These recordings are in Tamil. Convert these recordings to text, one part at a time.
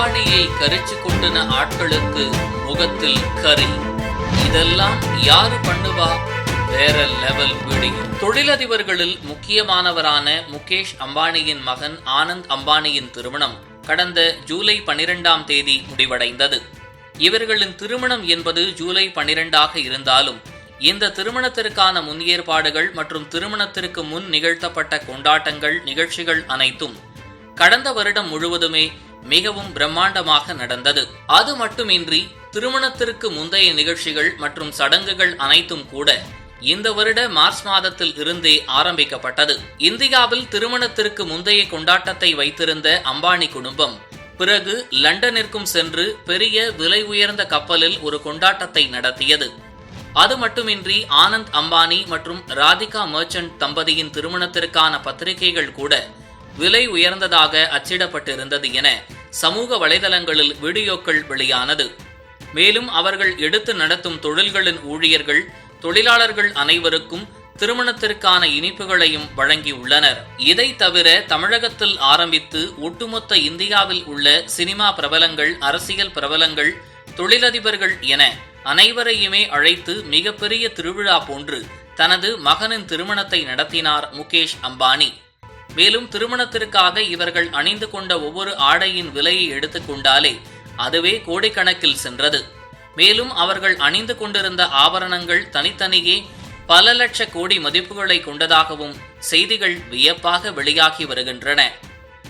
அம்பானியை கரிச்சு கொண்டன ஆட்களுக்கு முகத்தில் கரி இதெல்லாம் யாரு பண்ணுவா? வேற லெவல் வீடியோ. தொழிலதிபர்களில் முக்கியமானவரான முகேஷ் அம்பானியின் மகன் ஆனந்த் அம்பானியின் திருமணம் கடந்த ஜூலை பனிரெண்டாம் தேதி முடிவடைந்தது. இவர்களின் திருமணம் என்பது ஜூலை பனிரெண்டாக இருந்தாலும் இந்த திருமணத்திற்கான முன் ஏற்பாடுகள் மற்றும் திருமணத்திற்கு முன் நிகழ்த்தப்பட்ட கொண்டாட்டங்கள் நிகழ்ச்சிகள் அனைத்தும் கடந்த வருடம் முழுவதுமே மிகவும் பிரம்மாண்டமாக நடந்தது. அது மட்டுமின்றி திருமணத்திற்கு முந்தைய நிகழ்ச்சிகள் மற்றும் சடங்குகள் அனைத்தும் கூட இந்த வருட மார்ச் மாதத்தில் இருந்தே ஆரம்பிக்கப்பட்டது. இந்தியாவில் திருமணத்திற்கு முந்தைய கொண்டாட்டத்தை வைத்திருந்த அம்பானி குடும்பம் பிறகு லண்டனிற்கும் சென்று பெரிய விலை உயர்ந்த கப்பலில் ஒரு கொண்டாட்டத்தை நடத்தியது. அது மட்டுமின்றி ஆனந்த் அம்பானி மற்றும் ராதிகா மர்ச்சன்ட் தம்பதியின் திருமணத்திற்கான பத்திரிகைகள் கூட விலை உயர்ந்ததாக அச்சிடப்பட்டிருந்தது என சமூக வலைதளங்களில் வீடியோக்கள் வெளியானது. மேலும் அவர்கள் எடுத்து நடத்தும் தொழில்களின் ஊழியர்கள் தொழிலாளர்கள் அனைவருக்கும் திருமணத்திற்கான இனிப்புகளையும் வழங்கியுள்ளனர். இதை தவிர தமிழகத்தில் ஆரம்பித்து ஒட்டுமொத்த இந்தியாவில் உள்ள சினிமா பிரபலங்கள் அரசியல் பிரபலங்கள் தொழிலதிபர்கள் என அனைவரையுமே அழைத்து மிகப்பெரிய திருவிழா போன்று தனது மகனின் திருமணத்தை நடத்தினார் முகேஷ் அம்பானி. மேலும் திருமணத்திற்காக இவர்கள் அணிந்து கொண்ட ஒவ்வொரு ஆடையின் விலையை எடுத்துக்கொண்டாலே அதுவே கோடிக்கணக்கில் சென்றது. மேலும் அவர்கள் அணிந்து கொண்டிருந்த ஆபரணங்கள் தனித்தனியே பல லட்ச கோடி மதிப்புகளை கொண்டதாகவும் செய்திகள் வியப்பாக வெளியாகி வருகின்றன.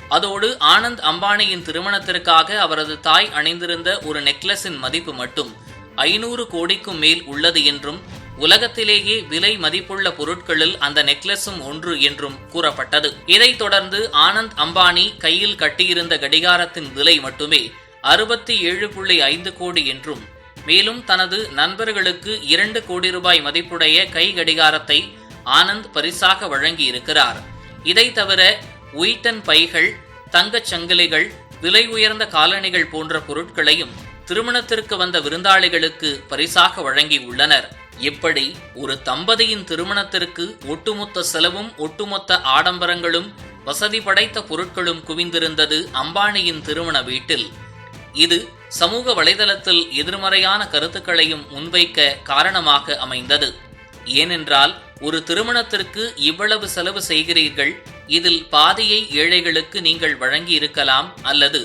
அதோடு ஆனந்த் அம்பானியின் திருமணத்திற்காக அவரது தாய் அணிந்திருந்த ஒரு நெக்லஸின் மதிப்பு மட்டும் ஐநூறு கோடிக்கும் மேல் உள்ளது என்றும் உலகத்திலேயே விலை மதிப்புள்ள பொருட்களில் அந்த நெக்லஸும் ஒன்று என்றும் கூறப்பட்டது. இதைத் தொடர்ந்து ஆனந்த் அம்பானி கையில் கட்டியிருந்த கடிகாரத்தின் விலை மட்டுமே அறுபத்தி ஏழு புள்ளி ஐந்து கோடி என்றும் மேலும் தனது நண்பர்களுக்கு இரண்டு கோடி ரூபாய் மதிப்புடைய கை கடிகாரத்தை ஆனந்த் பரிசாக வழங்கி இருக்கிறார் இதை தவிர உயிட்டன் பைகள் தங்கச் சங்கிலிகள் விலை உயர்ந்த காலணிகள் போன்ற பொருட்களையும் திருமணத்திற்கு வந்த விருந்தாளிகளுக்கு பரிசாக வழங்கி உள்ளனர் இப்படி ஒரு தம்பதியின் திருமணத்திற்கு ஒட்டுமொத்த செலவும் ஒட்டுமொத்த ஆடம்பரங்களும் வசதி படைத்த பொருட்களும் குவிந்திருந்தது அம்பானியின் திருமண வீட்டில். இது சமூக வலைதளத்தில் எதிர்மறையான கருத்துக்களையும் முன்வைக்க காரணமாக அமைந்தது. ஏனென்றால் ஒரு திருமணத்திற்கு இவ்வளவு செலவு செய்கிறீர்கள் இதில் பாதியை ஏழைகளுக்கு நீங்கள் வழங்கி இருக்கலாம் அல்லது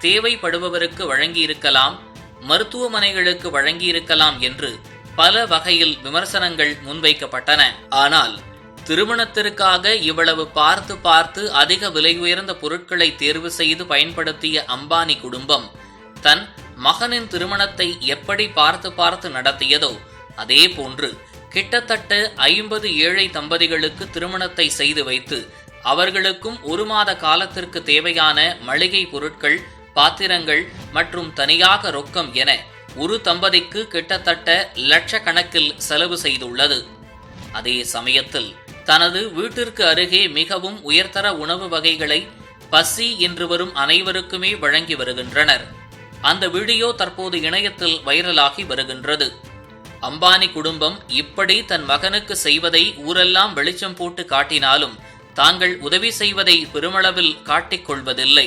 தேவைப்படுபவருக்கு வழங்கியிருக்கலாம் மருத்துவமனைகளுக்கு வழங்கியிருக்கலாம் என்று பல வகையில் விமர்சனங்கள் முன்வைக்கப்பட்டன. ஆனால் திருமணத்திற்காக இவ்வளவு பார்த்து பார்த்து அதிக விலை உயர்ந்த பொருட்களை தேர்வு செய்து பயன்படுத்திய அம்பானி குடும்பம் தன் மகனின் திருமணத்தை எப்படி பார்த்து பார்த்து நடத்தியதோ அதே போன்று கிட்டத்தட்ட ஐம்பது ஏழை தம்பதிகளுக்கு திருமணத்தை செய்து வைத்து அவர்களுக்கும் ஒரு மாத காலத்திற்கு தேவையான மளிகை பொருட்கள் பாத்திரங்கள் மற்றும் தனியாக ரொக்கம் என ஒரு தம்பதிக்கு கிட்டத்தட்ட லட்சக்கணக்கில் செலவு செய்துள்ளது. அதே சமயத்தில் தனது வீட்டிற்கு அருகே மிகவும் உயர்தர உணவு வகைகளை பசி என்று வரும் அனைவருக்குமே வழங்கி வருகின்றனர். அந்த வீடியோ தற்போது இணையத்தில் வைரலாகி வருகின்றது. அம்பானி குடும்பம் இப்படி தன் மகனுக்கு செய்வதை ஊரெல்லாம் வெளிச்சம் போட்டு காட்டினாலும் தாங்கள் உதவி செய்வதை பெருமளவில் காட்டிக் கொள்வதில்லை.